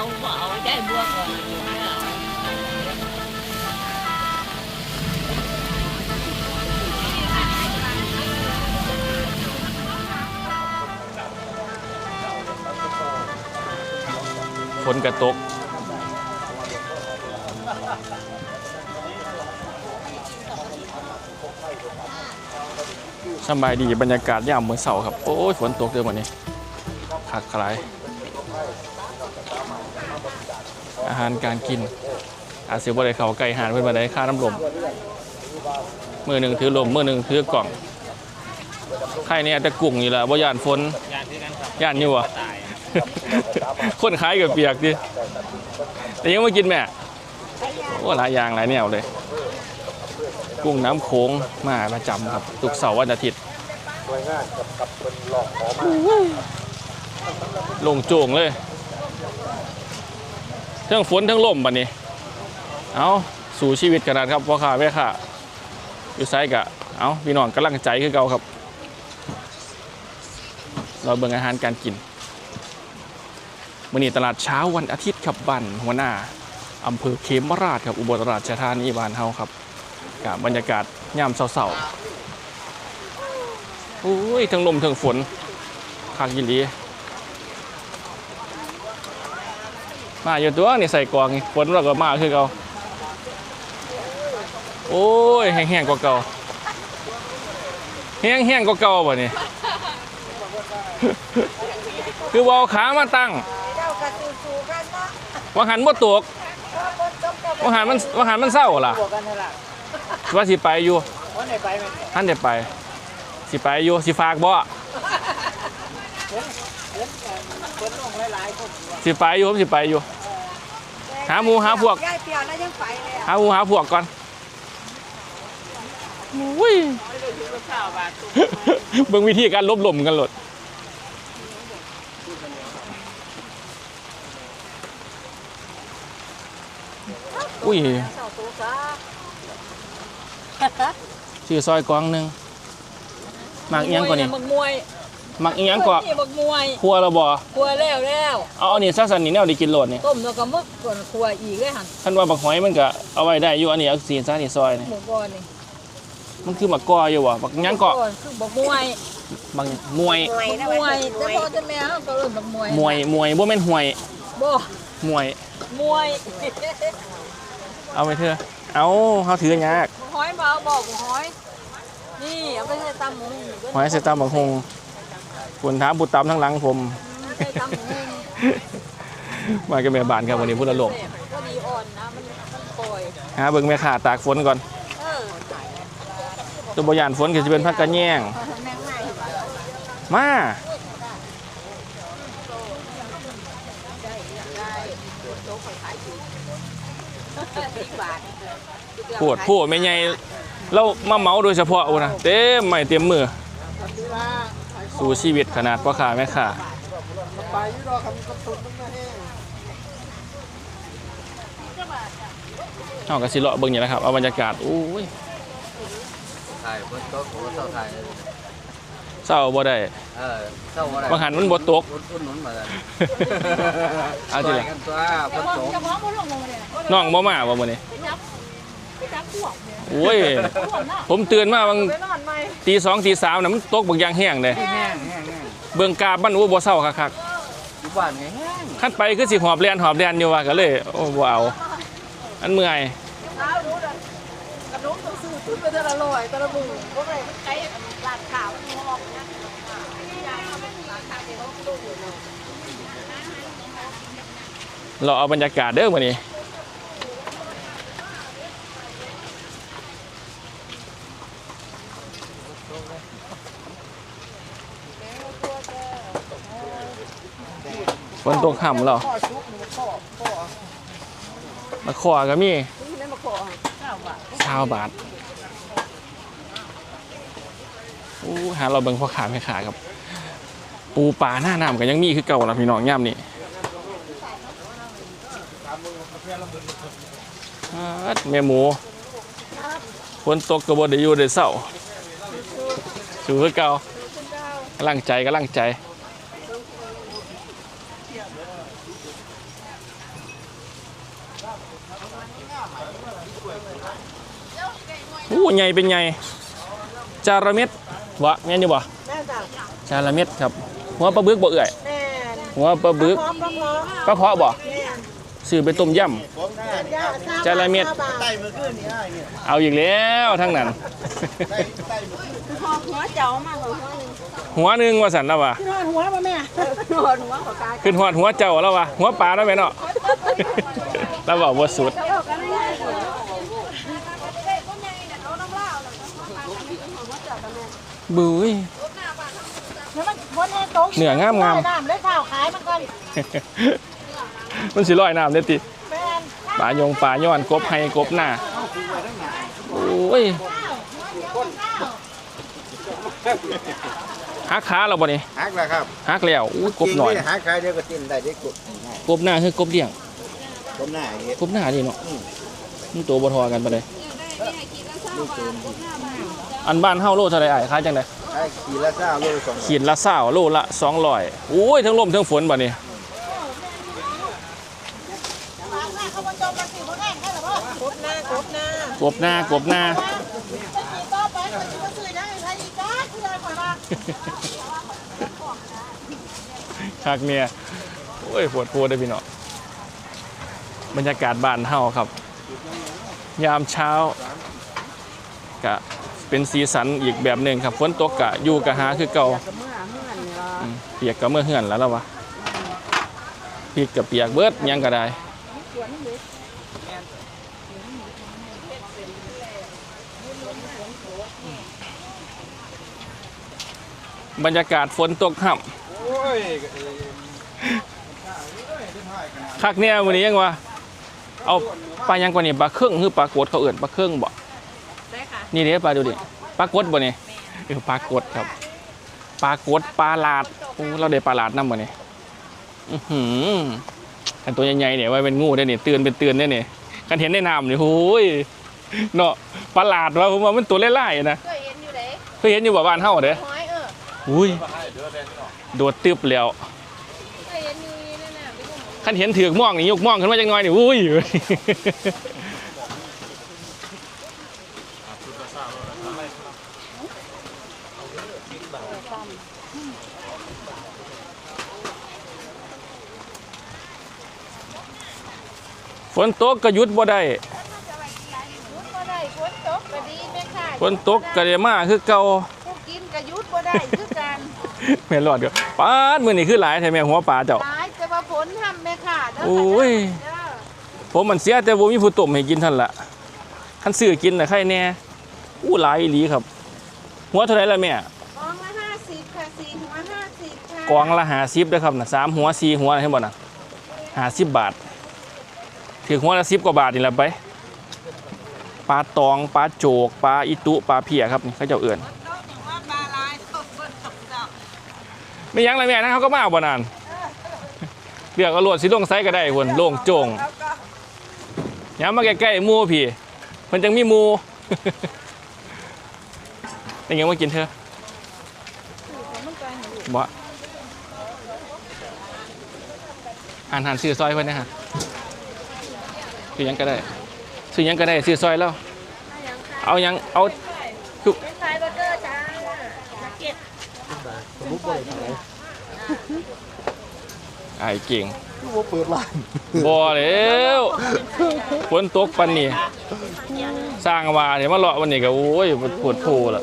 เอาบ่เอาได้บัวก่อนฝนกระตกสบายดีบรรยากาศยามมื้อเสาร์ครับ โอ้ยฝนตกเด้อวันนี้คักคลาย อาหารการกิน อาจสิบ่ได้เขาใกล้หาดเพิ่นบ่ได้ค่าน้ำลมมือหนึ่งถือลมมือหนึ่งถือกล่องใครเนี่ยแต่กุ้งนี่และบ่ย่านฝนยานที่กันย่านอยู่วะคนขายกับเปียกดิแต่ยังไม่กินแม่โอ้หลายอย่างหลายแนวเลย กุ้งน้ำโขงมาประจำครับทุกเสาร์วันอาทิตย์ลงโจงเลย ทั้งฝนทั้งลมบัดนี้ เอาสู่ชีวิตขนาดครับพ่อค้าแม่ค้าอยู่ไซกะเอาพี่น้องกำลังใจคือเก่าครับ เราเบิ่งอาหารการกินมื่อนี้ตลาดเช้าวันอาทิตย์ครับบ้านหัวหน้าอำเภอเขมราชครับอุบลราชธานีบ้านเฮาครับกับบรรยากาศยามเศร้าๆโอ้ยทั้งลมทั้งฝนคักยินดี มาอยู่ตัวนี่ใส่กวางนี่ฝนเราก็มาคือเก่าโอ้ยแห้งๆกว่าเก่าแห้งๆกว่าเก่าบ่นี่คือวอลขามาตั้งเจ้ากระตูสูกันเนาะว่าหันบ่ตกถ้าบนจบกับว่าหันมันว่าหันมันเศร้าล่ะบวกกันเท่าไหร่ว่าสิไปอยู่วันไหนไปมันท่านจะไปสิไปอยู่สิฝากบ่ เล่นกันเล่นลงหลายๆคนสิไปอยู่ผมสิไปอยู่ หาหมู่หาพวก ย่ายเปรียวแล้วยังไปเลยหาหมูหาพวกก่อนอุ้ย เบิ่งวิธีการลบหล่มกันโหลดอุ้ยเสาตูซาชื่อซอยกวางหนึ่งมักอีหยังก่อนนี่บักมวย มักอีหยังก่อนนี่บักมวยครัวเราบ่ครัวแล้วแล้วเอาอันนี้ซะสันนี่แนวได้กินโหลดนี่ต้มแล้วก็มึกก่อนครัวอีกเลยหันท่านว่าบักหอยมันก็เอาไว้ได้อยู่อันนี้เอาสีนซะนี่ซอยนี่หมูก้อนนี่มันคือหมักกออยู่วะบักหยังเกาะคือบักมวยบักมวยบักมวยแต่พอจะแม่เขาก็เริ่มบักมวยมวยมวยบ่แม่นหวยบ่มวยมวย เอาไปเถอะเอาเฮาถือยากหอยมาบอกหอยนี่เอาไปใส่ตำหมูหอยใส่ตามบักฮง คุณถามผู้ตามทั้งหลังผมใส่ตำหมูมากับแม่บ้านครับวันนี้พุทธโลกก็ดีอ่อนนะมันมันปล่อยหาเบิ่งแม่ค้าตากฝนก่อนเออตัวบ่ยานฝนก็สิเป็นผักกระแยงแม่งง่ายอยู่มาสิบบาทปวดผู้แม่ใหญ่เรามาเหมาโดยเฉพาะโอ้นะเต็มไม่เต็มมือ สู่ชีวิตขนาดพ่อค้าแม่ค้าไปอยู่รอคำกระตุ้นมันมาแห้งเฮาก็สิเลาะเบิ่งนี่แหละครับเอาบรรยากาศโอ้ยถ่ายบนโต๊ะผมก็เศร้าถ่ายเศร้าบ่ได้เออเศร้าอะไรบางหันมันบ่ตกอุดอุดหนุนมาเลยเอาทีละกันตัวฝนตกจะมองมันลงมาเลยน้องบ่มาบ่มื้อนี้ไป จับพวกเนี่ยโอ้ยผมตื่นมาบางไปนอนไหมตีสองตีสามน่ะมันตกบางอย่างแห้งเลยแห้งแห้งแห้งเบิ่งกาบมันโอ้บ่เศร้าคักอยู่บ้านไงแห้งๆคันไปคือสิหอบแล่นหอบแล่นอยู่ว่าก็เลยโอ้บ่เอาอันเมื่อยเอาดูนะกระนุ้งต้องซื้อตุ้นไปแต่ละร้อยแต่ละมือพวกอะไรมันใช้ร้านข่าวมันมองนะร้านข่าวเดี๋ยวเขาดูอยู่เนาะเราเอาบรรยากาศเด้อมื้อนี้ ฝนตกค่ำแล้วข้อชุกหรอข้อข้อมาขอก็มีนี่นั่นมาข้อให้เก้าบาทชาวบาทอู้หาเราเบิ่งพ่อขาแม่ขาครับ ปูปลาหน้าน้ำก็ยังมีคือเก่าละพี่น้องย่ำนี่แม่หมูฝนตกก็บ่ได้อยู่ได้เศร้า สู่คือเก่ากำลังใจกำลังใจโอ้ใหญ่เป็นใหญ่จาระเม็ดวะแม่นอยู่บ่แม่จ้ะจาระเม็ดครับ หัวปลาบึกบ่เอื่อยแม่หัวปลาบึกพร้อมพร้อมพร้อมปลาเพาะบ่แม่ซื้อไปต้มยจ้าจาระเม็ดใต้มือขึ้นนี่ไอ้เดียำเอาอีกแล้วทั้งนั้น อพอหัวเจ้ามากหัวหนึ่งหัวหนึงว่าสันแล้ววะขึ้นหอดหัวป่ะแม่นอนหัวขอกายขึ้นหอดหัวเจ้าแล้ววะหัวปลาแล้วแม่เนาะแล้วบอกว่าสุดเจ้ากันไม่ได้หัวบุ้ยแล้วมันพ้นให้โต๊ะเหนืองามงามน้ำเลยข้าวขายมันก่อนมันสิลอยน้ำเด้อติแม่นปลายงปลาย้อนกบให้กบหน้าโอ้ย หักขาเราบ่นี่หักแล้วครับหักแล้วอู้กบหน่อยจริงๆหักขายเดียวก็กินได้ได้กบกบหน้าคือกบเดี่ยงกบหน้าอย่างเงี้ยกบหน้านี่เนาะมันตัวบ่ทอกันปานใดอันบ้านเฮาโลเท่าไหร่อ้ายขายจังได๋ไอ้ขีดละเจ้าโลละสองขีดละ20โลละ200โอ้ยทั้งลมทั้งฝนบัดนี้เขาบรรจงมาสิบ่แห้งแค่หรอพ่อกบหน้ากบหน้ากบหน้ากบหน้า คักเนี่ยโอ้ยปวดโพดได้พี่เนาะบรรยากาศบ้านเฮาครับ ยามเช้ากะเป็นสีสันอีกแบบหนึ่งครับฝนตกกะอยู่กะหาคือเก่าเปียกก็เมื่อเหือนแล้วล่ะวะพริกกับเปียกเบิดยังก็ได้ บรรยากาศฝนตกห่ำโอ้ยคักเนี่ยวันนี้ยังวะเอาปลายังกว่านี่ปลาเครื่องคือปลากดเขาเอื่นปลาเครื่องบ่ได้ค่ะนี่เด้ปลาดูดิปลากดบ่นี่เออปลากดครับปลากดปลาลาดโอ้เราได้ปลาลาดนำบ่นี่อื้อหืออันตัวใหญ่ๆเนี่ยไว้เป็นงูได้นี่เตือนเป็นเตือนได้นี่กันเห็นในน้ำนี่โอ้ยเนาะปลาลาดว่าผมว่ามันตัวไล่ๆนะเคยเห็นอยู่เลยเคยเห็นอยู่บ่บ้านเฮาเด้ห อยเอออุ้ยโดดตึบแล้วเคยเห็นอยู่นั่นน่ะพี่กุ้งคันเห็นถือกม่องนี่ยกม่องขึ้นมาจังน้อยนี่อุ้ยฝนตกก็หยุดบ่ได้ยุดบ่ได้ฝนตกก็ดีแม่ค่ะฝนตกก็ได้มาคือเก่า ผู้กินก็หยุดบ่ได้คือกัน แม่นรอดเด้อปาดมื้อนี้คือหลายแท้แม่หัวปลาเจ้าตายแต่ว่าฝนทำแม่ค่ะเด้โอ้ย เด้อผมมันเสียแต่บ่มีผู้ต้มให้กินท่านละคันซื้อกินน่ะใครแน่อู้หลายอีหลีครับ หัวเท่าไหร่ล่ะแม่ กองละห้าสิบค่ะสี่หัวห้าสิบค่ะกองละ50เด้อครับน่ะสามหัวสี่หัวเห็นบ่น่ะ50บาท ถือหัวละ10กว่าบาทนี่แหละไปปลาตองปลาโจกปลาอีตุปลาเพียครับนี่เขาเจ้าเอื่น ว่าปลาลายตกฝนตกดอก ไม่ยั้งเลยแม่นะเขาก็มาบ่นานเรียกเอาโลดสิลงไซก็ได้คนล่งโจงย้ำมาใกล้ๆมูพี่มันจังมีมูเป็นยังมากินเธอบ่อ่านหันซื้อซอยเพิ่นนะฮะซื้อยังก็ได้ซื้อยังก็ได้ซื้อซอยแล้ว เอายังเอาเป็นไฟเบอร์เกอร์จ้านักเก็ต ไอ้ายเก่งว่าเปิดร้านบ่แล้วฝนตกปันนี่สร้างว่าเดี๋ยวมาเลาะวันนี้ก็โอ้ยปวดโพละ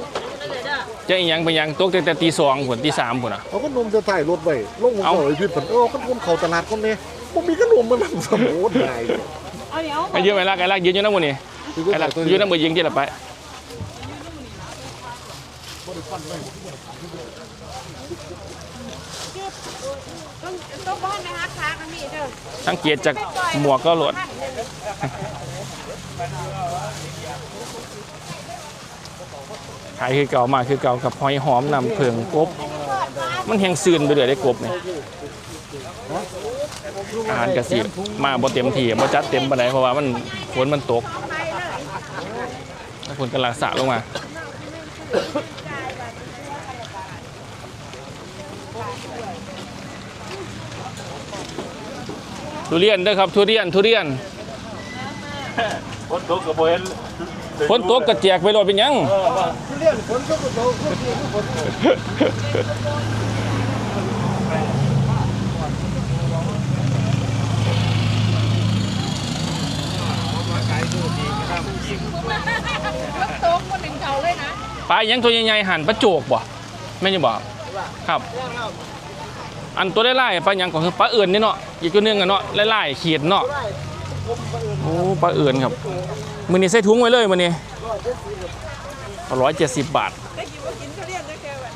จะอีหยังไปหยังตกตั้งแต่ตีสองผลตีสามผลอะเอาขนมจะถ่ายรถไว้ลงเอาเอาไอ้พี่ผนเออขนมเขาตลาดคนนี้ผมมีขนมมันนั่งสมุนได้เอาเดี๋ยวไอ้ยืนไปละไอ้ละยืนอยู่นั่นหมดนี่คือก็ไอ้ละใส่ตัวยืนนั่นหมดยิงที่ละไป ต้องต้องบ้านไหมคะค้ากันมีเด้อสังเกตจากหมวกก็หลด ขายคือเก่ามาคือเก่ากับหอยหอมนำเพิงกบ มันแห้งซืนไปเลยได้กบนี่อาหารกระสีมาบ่เต็มที่บ่จัดเต็มปานใดเพราะว่ามันฝนมันตกแล้วฝนกำลังสาดลงมา ทุเรียนเด้อครับทุเรียนทุเรียนคนตกกับโบเห็นฝนตกก็แจกไปโลดเป็นหยังเรื่องฝนก็บ่ตกทุกทีทุกคนโต๊ะคนหนึ่งเก่าเลยนะปลาหยังตัวใหญ่ๆหั่นปลาโจกบ่แม่นอยู่บ่ครับ อันตัวไล่ๆปลาหยังก็คือปลาเอื่นนี่เนาะอีกตัวหนึงอะเนาะไล่ๆขีดเนาะโอ้ปลาเอื่นครับมื้อนี้ใส่ถุงไว้เลยมื้อนี้170บาทได้กินว่ากินเขาเรียกได้แค่แบบ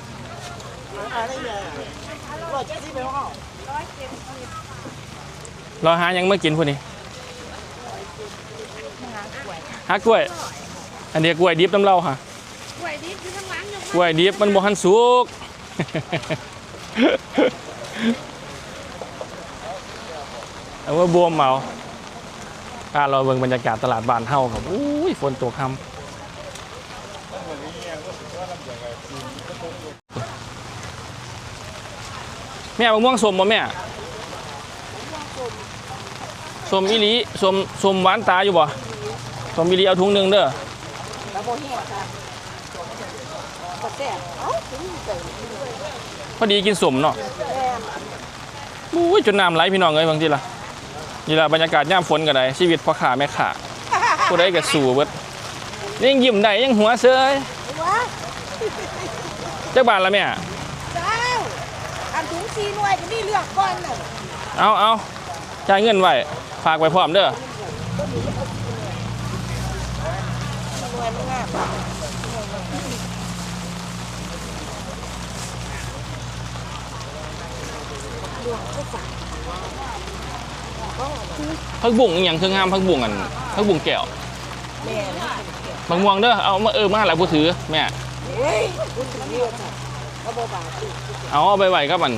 เราหาหยังมากินพุ่นนี่หากล้วย อันนี้กล้วยดิบน้ำเราค่ะไหวดิอยู่ข้างหลังอยู่กล้วยดิบมันบ่ทันสุก เอาว่าบวมเมาถ้าเราเบิ่งบรรยากาศตลาดบานเฮาครับอุ้ยฝนตกค่ำแม่มะม่วงสมบ่แม่สมอีหลีสมสมหวานตาอยู่บ่สมอีหลีเอาถุงหนึ่งเด้อแล้วโบแห้งค่ะกระแสเอ้าถึงใส่ อดีกินสมเนาะอุ้ยจนน้ำไหลพี่น้องเอ้ยบางทีล่ะนี่ล่ะบรรยากาศย่ามฝนก็ได้ชีวิตพ่อขาแม่ขาผู้ใดก็สู้เบิดยังยิ้มได้ยังหัวเสยว้าจักบาทละแม่เจ้าอันถุงซีหน่วยก็มีเลือกก่อนน่ะเอาเอาจ่ายเงินไว้ฝากไว้พร้อมเด้อ หน่วยมันงามเลือกก็ฝากพักบุ้งอหย่างคืองามพักบุ้งอันพักบุ้งแก้วแม่นะบางม่วงเด้อเอามาเออมาหลายผู้ถือแม่เฮ้ยคุณถึงเลือกค่ะก็บ่บาทสิเอาเอาไปไว้กับอัน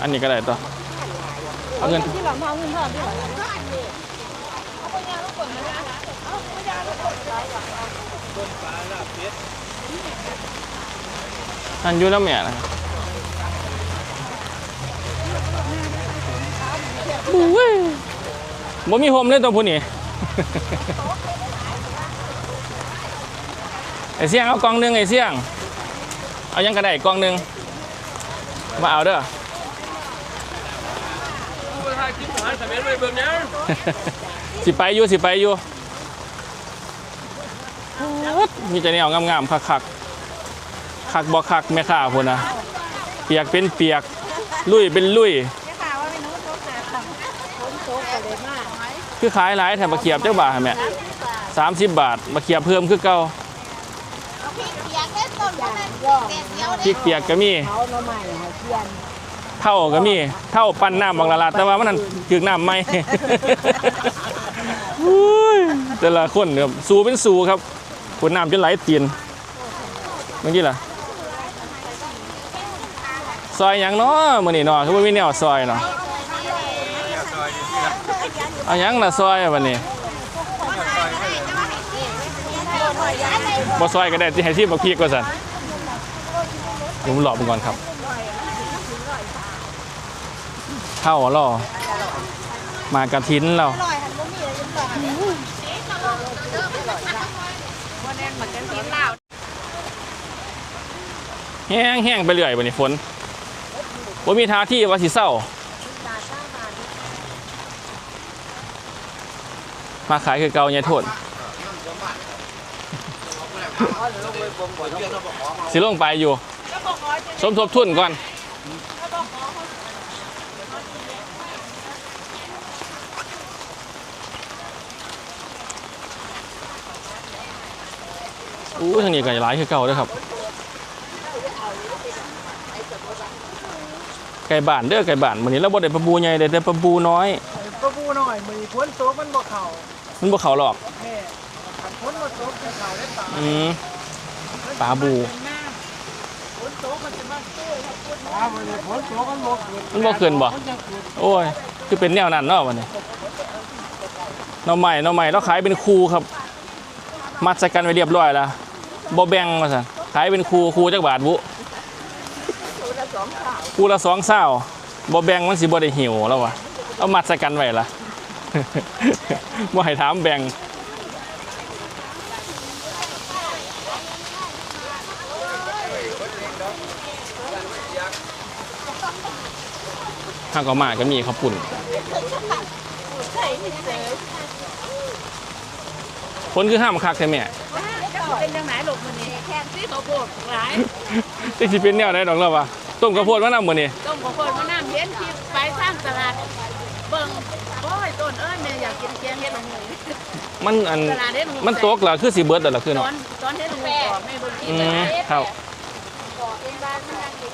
อันนี้ก็ได้ตัวเอาเงินที่หลังพาเงินเพิ่มที่หลังเอาไปงานลูกกดมานะเอาไปงานลูกกดหลายอย่างอันอยู่น้ำแม่นะ อุ้ยบ่มีโฮมเลยตัวผู้นี้ไอเสี่ยงเอากล่องหนึ่งไอเสี่ยง เอายังกระไดกล่องหนึ่งมาเอาเด้อสิไปอยู่สิไปอยู่มีแต่แนวงามๆคักๆคักบ่คักแม่ค้าพุ่นนะเปียกเป็นเปียก ลุยเป็นลุยเนี่ยค่ะว่าเป็นนู้นโต๊ะค่ะคนโต๊ะก็เลยมากคือขายหลายแถมมาเขียบเจ้าบาทแม่สามสิบบาทมาเขียบเพิ่มคือเก่าอย่างย่อพริกเปียกก็มีเขาหน่อไม้ให้เทียนเท่าก็มีเท่าปั้นน้ำบางละลาดแต่ว่ามันนั่นถึกน้ำไหมอุ้ยแต่ละคนเนี่ยสูเป็นสูครับขวดน้ำจนไหลเตียนเมื่อกี้ล่ะ ซอยหยังเนาะมื้อนี้เนาะคือบ่มีแนวซอยเนาะเอาหยังล่ะซอยอะบัดนี้บ่ซอยก็ได้สิให้ที่บักพริกว่าซั่นผมหลอกไปก่อนครับเท่าล่อมากระทินเราอร่อยหันบ่มีอะไรยังต่อกันเนี่ยวันนั้นเหมือนกันกินเหล้าแห้งแห้งไปเรื่อยบัดนี้ฝน บ่มีท่าที่ว่าสิเศร้ามาขายคือเก่าใหญ่โทษสิลงไปอยู่ก็บอกอ๋อจะสมทบทุนก่อนก็บอกอ๋ออู้ทางนี้ก็หลายคือเก่าเด้วยครับ ไก่บ้านเด้อไก่บ้านวันนี้เราบ่ได้ปลาบูใหญ่ได้แต่ปลาบูน้อยก็บูหน่อยมือพ้นโต๊ะมันบ่เข่ามันบ่เขาหรอก แม่ขันพ้นมาโต๊ะจะเข่าได้ป่าอืม ปลาบู พ้นโต๊ะมันจะมาตู้ครับพ้นมาเลยพ้นโต๊ะมันบ่เกิดมันบ่ขึ้นบ่มันจะเกิดโอ้ย คือเป็นแนวนั้นเนาะวันนี้หน่อใหม่หน่อใหม่เราขายเป็นคูครับ มัดใส่กันไว้เรียบร้อยแล้วบ่แบ่งมาสั่นขายเป็นคูคูจักบาทบุ พูดละสองเศร้าบ่แบงมันสิบ่ได้หิวแล้ววะเอามัดใส่กันไว้ละบ่ให้ถามแบงข้าก็มาก็มีข้าวปุ่นคนคือห้ามคักใช่ไหมเป็นจังไหนหลบมันนี่แค่ที่เขาโบกหลายจะเป็นแนวไหนดอกแล้ววะ ต้มข้าวโพดมะนาวมื้อนี้ต้มข้าวโพดมะนาวเย็นที่ไปสร้างตลาดเบิ่งโอ้ยต้นเอ้ยแม่อยากกินแกงเห็ดละงูมันอันตลาดเห็ดละงูมันตกเหรอคือสิเบิดแล้วล่ะคือตอเนาะนตอนเห็ดละงูก่อแม่เบิ่งกินอืเลมยครับ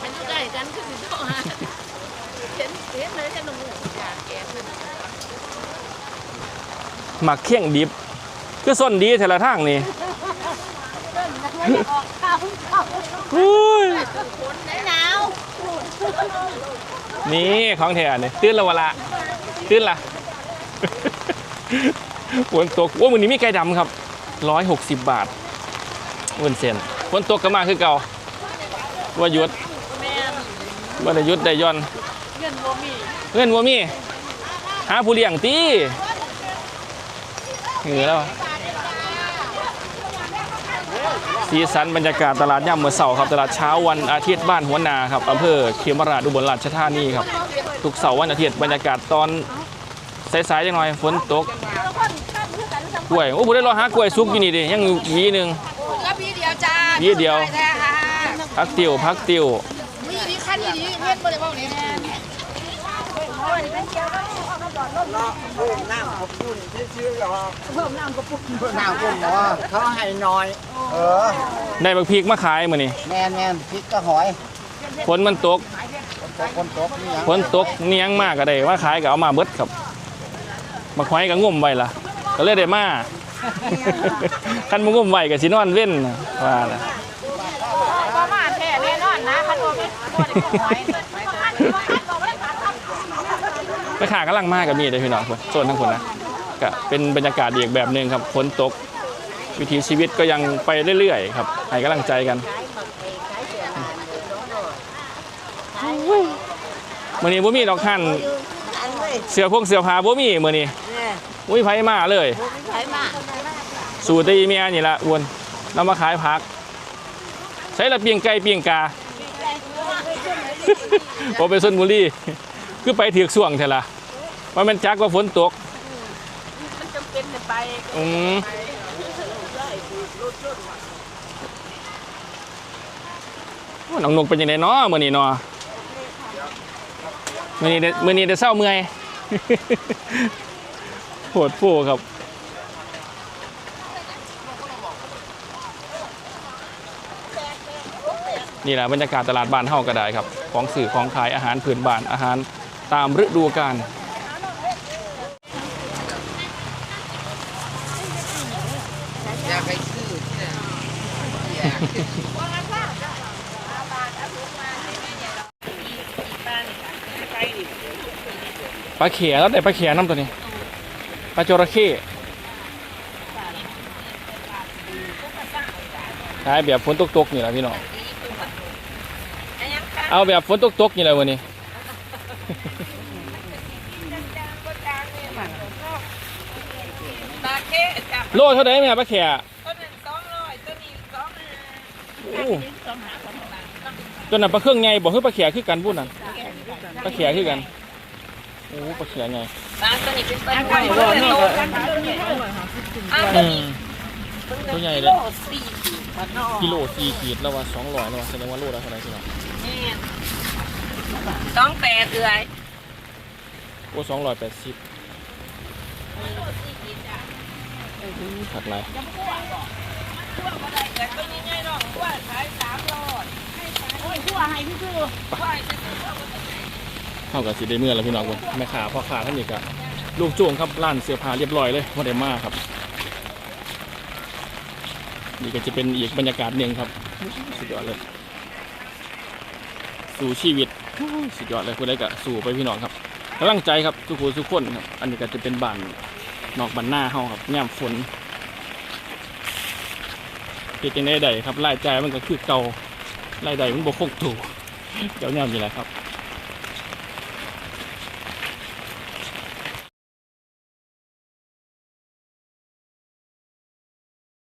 มันอยู่ใกล้กันคือสิโตหาเห็นเห็นเลยเห็ดละงูอยากแกงเลยหมักเคี่ยงดิบคือส้นดีแต่ละทางนี่ออกข้าวข้าวอุ้ยคนไหนหนาว นี่ของแท้นี่ตื่นล้วะละตื่นละฝนตกโอ้มือนี้มีไก่ดำครับ160บบาทเงินเซนฝนตกก็มาคือเก่าว่ายุดว่าได้ยุดได้ย่อนเงินบ่มีเงินว่ามีหาผู้เลี้ยงตีเหงื่อแล้ว สีสันบรรยากาศตลาดย่ำเมื่อเสาร์ครับตลาดเช้าวันอาทิตย์บ้านหัวนาครับอำเภอเขมราชอุบลราชธานีครับทุกเสาร์วันอาทิตย์บรรยากาศตอนสายๆจังหน่อยฝนตกกล้วยโอ้ผมได้รอหากล้วยซุกอยู่นี่ดิยังอยู่หวีหนึ่งแล้วพี่เดียวจ้าหวีเดียวแท้ค่ะพักติวพักติวมีดีขั้นดีดีเว้นบ่ได้บ่นี่ แน่น้ำขอบคุณที่ซื้อหรอน้ำกุ้งเหรอเขาให้น้อย เออได้บักพริกมาขายมื้อนี้แมนแมนพริกกระหอยฝนมันตกคนตกคนตกนี่หยังฝนตกเนียงมากก็ได้ว่าขายก็เอามาเบิดครับมาควายก็งมไว้ล่ะ ก็เลยได้มาคันมางมไว้ก็สินอนเว้นน่ะว่าน่ะประมาณแท้แน่นอนนะคันบ่มีบ่ได้หวย แม่ค้ากำลังมาก็มีเด้อพี่น้องคนโซนทั้งคนนะก็เป็นบรรยากาศอีกแบบหนึ่งครับฝนตกวิถีชีวิตก็ยังไปเรื่อยๆครับให้กำลังใจกันมื้อนี้บ่มีดอกหั่นเสื้อพวกเสื้อผ้าบ่มีมื้อนี้อุ้ยไผมาเลยใช้มาสู่ตีเมียนี่ละอ้วนเรามาขายผัก ใช้ละเปียงไก่เปียงกาพอไปชนบุรี คือไปถือกส่วงเถอะละว่ามันจักว่าฝนตก มันจำเป็นจะไปอืมโอ้น้องนกเป็นยังไงเนาะมื่อนี้เนาะมื่อนี้ได้มื่อนี้ได้เศร้าเมื่อย โหดฟูครับ นี่แหละบรรยากาศตลาดบ้านเฮาก็ได้ครับ ของสื่อของขายอาหารพื้นบ้านอาหาร ตามฤดูกาลอยากไปซื้อที่ไหนปลาเขียแล้วได้ปลาเขียน้ำตัวนี้ปลาจระเข้ขายแบบฝนตกๆนี่แหละพี่น้อง เอาแบบฝนตกๆนี่แหละวันนี้ ตาเค้จับโลเท่าไหร่แม่ปลาเขียต้นนึง200ต้นนี้2โอ้ตัวนั้นปลาเครื่องไงบอกให้ปลาเขียคือกันพูดนั่นปลาเขียคือกันโอ้ปลาเขียไงบางตัวนี้เป็นต้นไม้บ่นี่ก็อ้าวอืมตัวใหญ่เลยสี่กิโลสี่ขีดแล้วว่าสองร้อยแล้วว่าแสดงว่าโลละเท่าไหร่พี่น้อง นี่ต้องแปดเอื้อยโอ้สองร้อยแปดสิบผักไรแต่ตัวนี้ง่ายน้องว่าขาย300โอ้ยผู้ให้พี่คือว่าเท่ากับสิได้เมื่อแล้วพี่น้องคนแม่ค้าพ่อค้าท่านนี้ก็ลูกจ้งครับร้านเสื้อผ้าเรียบร้อยเลยว่าได้มาครับนี่ก็จะเป็นอีกบรรยากาศหนึ่งครับสุดยอดเลย สู่ชีวิต สุดยอดเลยคุณได้ก็สู่ไปพี่น้องครับกำลังใจครับทุกคนทุกคนครับอันนี้ก็จะเป็นบานนอกบานหน้าเฮาครับย่มฝนเฮ็ดจังได้ใดครับรายจ่ายมันก็คือเก่ารายได้มันบ่คงถูกเจ้าแนวนี่แล้วครับ